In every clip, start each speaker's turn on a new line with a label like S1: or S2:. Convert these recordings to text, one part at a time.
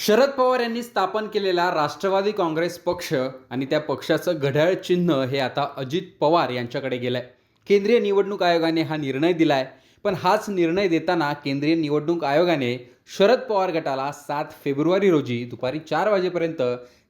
S1: शरद पवार यांनी स्थापन केलेला राष्ट्रवादी काँग्रेस पक्ष आणि त्या पक्षाचं घड्याळ चिन्ह हे आता अजित पवार यांच्याकडे गेलं आहे केंद्रीय निवडणूक आयोगाने हा निर्णय दिला आहे पण हाच निर्णय देताना केंद्रीय निवडणूक आयोगाने शरद पवार गटाला सात फेब्रुवारी रोजी दुपारी चार वाजेपर्यंत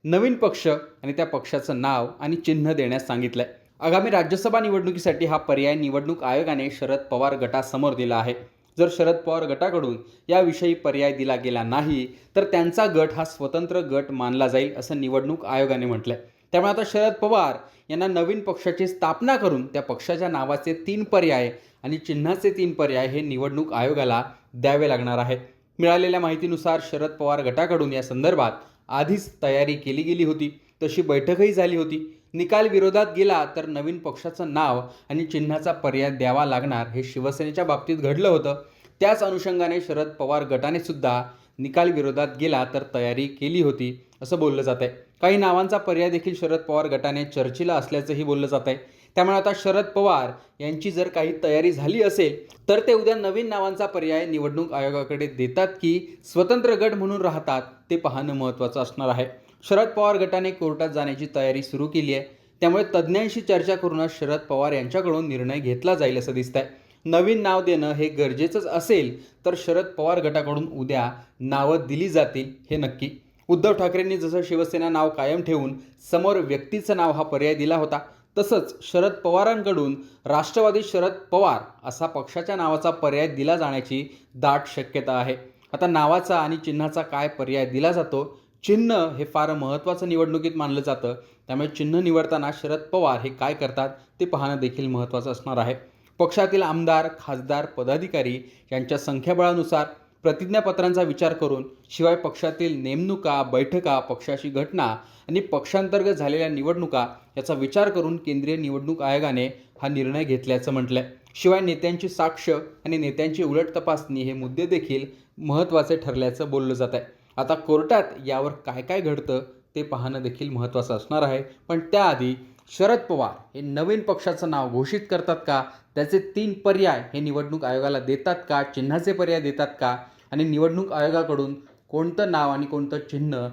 S1: नवीन पक्ष आणि त्या पक्षाचं नाव आणि चिन्ह देण्यास सांगितलं आहे आगामी राज्यसभा निवडणुकीसाठी हा पर्याय निवडणूक आयोगाने शरद पवार गटासमोर दिला आहे. जर शरद पवार गटाकडून याविषयी पर्याय दिला गेला नाही तर त्यांचा गट हा स्वतंत्र गट मानला जाईल असं निवडणूक आयोगाने म्हटलंय. त्यामुळे आता शरद पवार यांना नवीन पक्षाची स्थापना करून त्या पक्षाच्या नावाचे तीन पर्याय आणि चिन्हाचे तीन पर्याय हे निवडणूक आयोगाला द्यावे लागणार आहेत. मिळालेल्या माहितीनुसार शरद पवार गटाकडून या संदर्भात आधीच तयारी केली गेली होती. तशी बैठकही झाली होती. निकाल विरोधात गेला तर नवीन पक्षाचं नाव आणि चिन्हाचा पर्याय द्यावा लागणार हे शिवसेनेच्या बाबतीत घडलं होतं. त्याच अनुषंगाने शरद पवार गटाने सुद्धा निकाल विरोधात गेला तर तयारी केली होती असं बोललं जात आहे काही नावांचा पर्याय देखील शरद पवार गटाने चर्चेला असल्याचंही बोललं जात आहे त्यामुळे आता शरद पवार यांची जर काही तयारी झाली असेल तर ते उद्या नवीन नावांचा पर्याय निवडणूक आयोगाकडे देतात की स्वतंत्र गट म्हणून राहतात ते पाहणं महत्त्वाचं असणार आहे. शरद पवार गटाने कोर्टात जाण्याची तयारी सुरू केली आहे. त्यामुळे तज्ज्ञांशी चर्चा करूनच शरद पवार यांच्याकडून निर्णय घेतला जाईल असं दिसतंय. नवीन नाव देणं हे गरजेचंच असेल तर शरद पवार गटाकडून उद्या नावं दिली जातील हे नक्की. उद्धव ठाकरेंनी जसं शिवसेना नाव कायम ठेवून समोर व्यक्तीचं नाव हा पर्याय दिला होता. तसंच शरद पवारांकडून राष्ट्रवादी शरद पवार असा पक्षाच्या नावाचा पर्याय दिला जाण्याची दाट शक्यता आहे. आता नावाचा आणि चिन्हाचा काय पर्याय दिला जातो? चिन्ह हे फार महत्त्वाचं निवडणुकीत मानलं जातं. त्यामुळे चिन्ह निवडताना शरद पवार हे काय करतात ते पाहणं देखील महत्त्वाचं असणार आहे. पक्षातील आमदार खासदार पदाधिकारी यांच्या संख्याबळानुसार प्रतिज्ञापत्रांचा विचार करून शिवाय पक्षातील नेमणुका बैठका पक्षाची घटना आणि पक्षांतर्गत झालेल्या निवडणुका याचा विचार करून केंद्रीय निवडणूक आयोगाने हा निर्णय घेतल्याचं म्हटलंय. शिवाय नेत्यांची साक्ष आणि नेत्यांची उलट तपासणी हे मुद्दे देखील महत्त्वाचे ठरल्याचं बोललं जात आहे आता कोर्टात यावर काय काय घडतं ते पाहणं देखील महत्त्वाचं असणार आहे. पण त्याआधी शरद पवार हे नवीन पक्षाचं नाव घोषित करतात का? त्याचे तीन पर्याय हे निवडणूक आयोगाला देतात का? चिन्हाचे पर्याय देतात का? आणि निवडणूक आयोगाकडून कोणतं नाव आणि कोणतं चिन्ह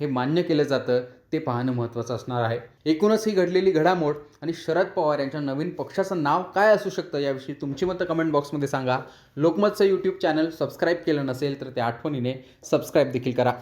S1: हे मान्य केलं जातं ते पाहणं महत्त्वाचं असणार आहे. एकूणच ही घडलेली घडामोड आणि शरद पवार यांच्या नवीन पक्षाचं नाव काय असू शकतं याविषयी तुमची मतं कमेंट बॉक्समध्ये सांगा. लोकमतचं यूट्यूब चॅनल सबस्क्राईब केलं नसेल तर त्या आठवणीने सबस्क्राईब देखील करा.